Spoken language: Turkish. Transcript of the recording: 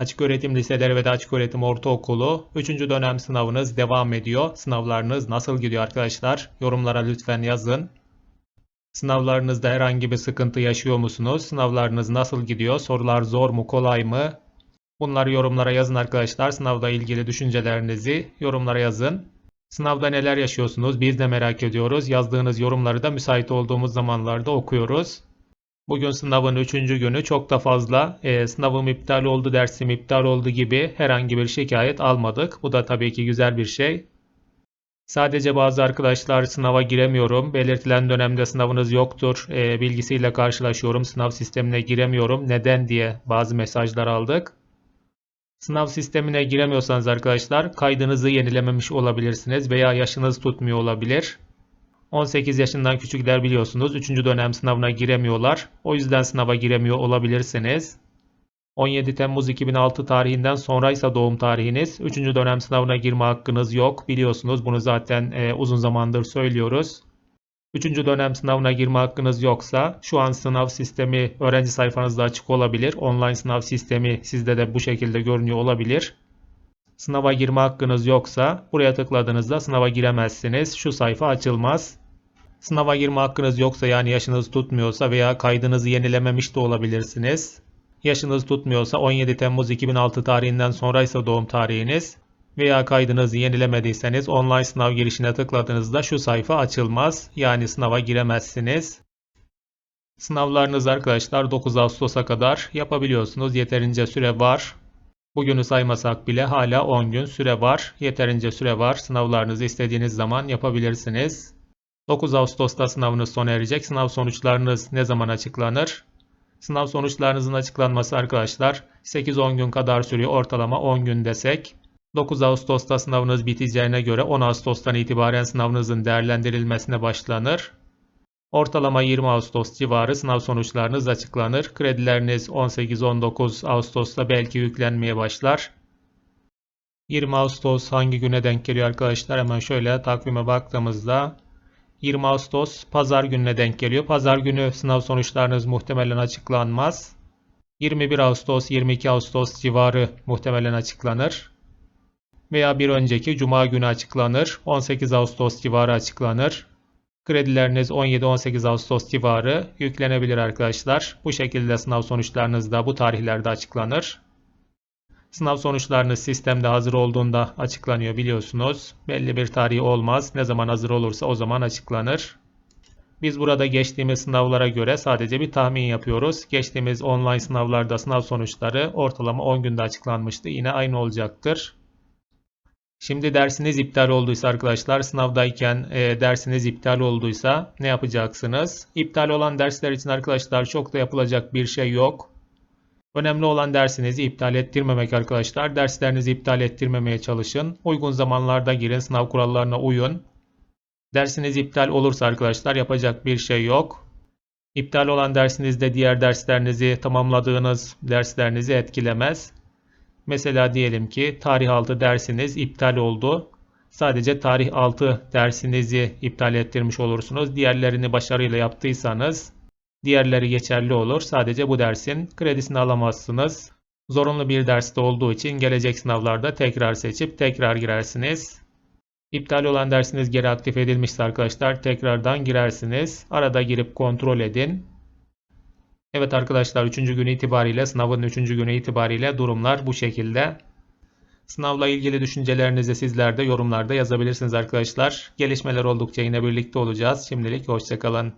Açık öğretim liseleri ve de açık öğretim ortaokulu 3. dönem sınavınız devam ediyor. Sınavlarınız nasıl gidiyor arkadaşlar? Yorumlara lütfen yazın. Sınavlarınızda herhangi bir sıkıntı yaşıyor musunuz? Sınavlarınız nasıl gidiyor? Sorular zor mu, kolay mı? Bunları yorumlara yazın arkadaşlar. Sınavla ilgili düşüncelerinizi yorumlara yazın. Sınavda neler yaşıyorsunuz? Biz de merak ediyoruz. Yazdığınız yorumları da müsait olduğumuz zamanlarda okuyoruz. Bugün sınavın 3. günü çok da fazla e, sınavım iptal oldu, dersim iptal oldu gibi herhangi bir şikayet almadık. Bu da tabii ki güzel bir şey. Sadece bazı arkadaşlar sınava giremiyorum, belirtilen dönemde sınavınız yoktur e, bilgisiyle karşılaşıyorum, sınav sistemine giremiyorum, neden diye bazı mesajlar aldık. Sınav sistemine giremiyorsanız arkadaşlar kaydınızı yenilememiş olabilirsiniz veya yaşınız tutmuyor olabilir. 18 yaşından küçükler biliyorsunuz 3. dönem sınavına giremiyorlar. O yüzden sınava giremiyor olabilirsiniz. 17 Temmuz 2006 tarihinden sonraysa doğum tarihiniz 3. dönem sınavına girme hakkınız yok. Biliyorsunuz bunu zaten e, uzun zamandır söylüyoruz. 3. dönem sınavına girme hakkınız yoksa şu an sınav sistemi öğrenci sayfanızda açık olabilir. Online sınav sistemi sizde de bu şekilde görünüyor olabilir. Sınava girme hakkınız yoksa buraya tıkladığınızda sınava giremezsiniz. Şu sayfa açılmaz. Sınava girme hakkınız yoksa yani yaşınız tutmuyorsa veya kaydınızı yenilememiş de olabilirsiniz. Yaşınız tutmuyorsa 17 Temmuz 2006 tarihinden sonraysa doğum tarihiniz veya kaydınızı yenilemediyseniz online sınav girişine tıkladığınızda şu sayfa açılmaz. Yani sınava giremezsiniz. Sınavlarınız arkadaşlar 9 Ağustos'a kadar yapabiliyorsunuz. Yeterince süre var. Bugünü saymasak bile hala 10 gün süre var. Yeterince süre var. Sınavlarınızı istediğiniz zaman yapabilirsiniz. 9 Ağustos'ta sınavınız sona erecek. Sınav sonuçlarınız ne zaman açıklanır? Sınav sonuçlarınızın açıklanması arkadaşlar 8-10 gün kadar sürüyor. Ortalama 10 gün desek. 9 Ağustos'ta sınavınız biteceğine göre 10 Ağustos'tan itibaren sınavınızın değerlendirilmesine başlanır. Ortalama 20 Ağustos civarı sınav sonuçlarınız açıklanır. Kredileriniz 18-19 Ağustos'ta belki yüklenmeye başlar. 20 Ağustos hangi güne denk geliyor arkadaşlar? Hemen şöyle takvime baktığımızda 20 Ağustos pazar gününe denk geliyor. Pazar günü sınav sonuçlarınız muhtemelen açıklanmaz. 21 Ağustos 22 Ağustos civarı muhtemelen açıklanır. Veya bir önceki cuma günü açıklanır. 18 Ağustos civarı açıklanır. Kredileriniz 17-18 Ağustos civarı yüklenebilir arkadaşlar. Bu şekilde sınav sonuçlarınız da bu tarihlerde açıklanır. Sınav sonuçlarınız sistemde hazır olduğunda açıklanıyor biliyorsunuz. Belli bir tarihi olmaz. Ne zaman hazır olursa o zaman açıklanır. Biz burada geçtiğimiz sınavlara göre sadece bir tahmin yapıyoruz. Geçtiğimiz online sınavlarda sınav sonuçları ortalama 10 günde açıklanmıştı. Yine aynı olacaktır. Şimdi dersiniz iptal olduysa arkadaşlar sınavdayken e, dersiniz iptal olduysa ne yapacaksınız? İptal olan dersler için arkadaşlar çok da yapılacak bir şey yok. Önemli olan dersinizi iptal ettirmemek arkadaşlar. Derslerinizi iptal ettirmemeye çalışın. Uygun zamanlarda girin, sınav kurallarına uyun. Dersiniz iptal olursa arkadaşlar yapacak bir şey yok. İptal olan dersinizde diğer derslerinizi tamamladığınız derslerinizi etkilemez. Mesela diyelim ki tarih 6 dersiniz iptal oldu. Sadece tarih 6 dersinizi iptal ettirmiş olursunuz. Diğerlerini başarıyla yaptıysanız diğerleri geçerli olur. Sadece bu dersin kredisini alamazsınız. Zorunlu bir derste olduğu için gelecek sınavlarda tekrar seçip tekrar girersiniz. İptal olan dersiniz geri aktif edilmişse arkadaşlar tekrardan girersiniz. Arada girip kontrol edin. Evet arkadaşlar 3. günü itibariyle sınavın 3. günü itibariyle durumlar bu şekilde. Sınavla ilgili düşüncelerinizi sizler de yorumlarda yazabilirsiniz arkadaşlar. Gelişmeler oldukça yine birlikte olacağız. Şimdilik hoşçakalın.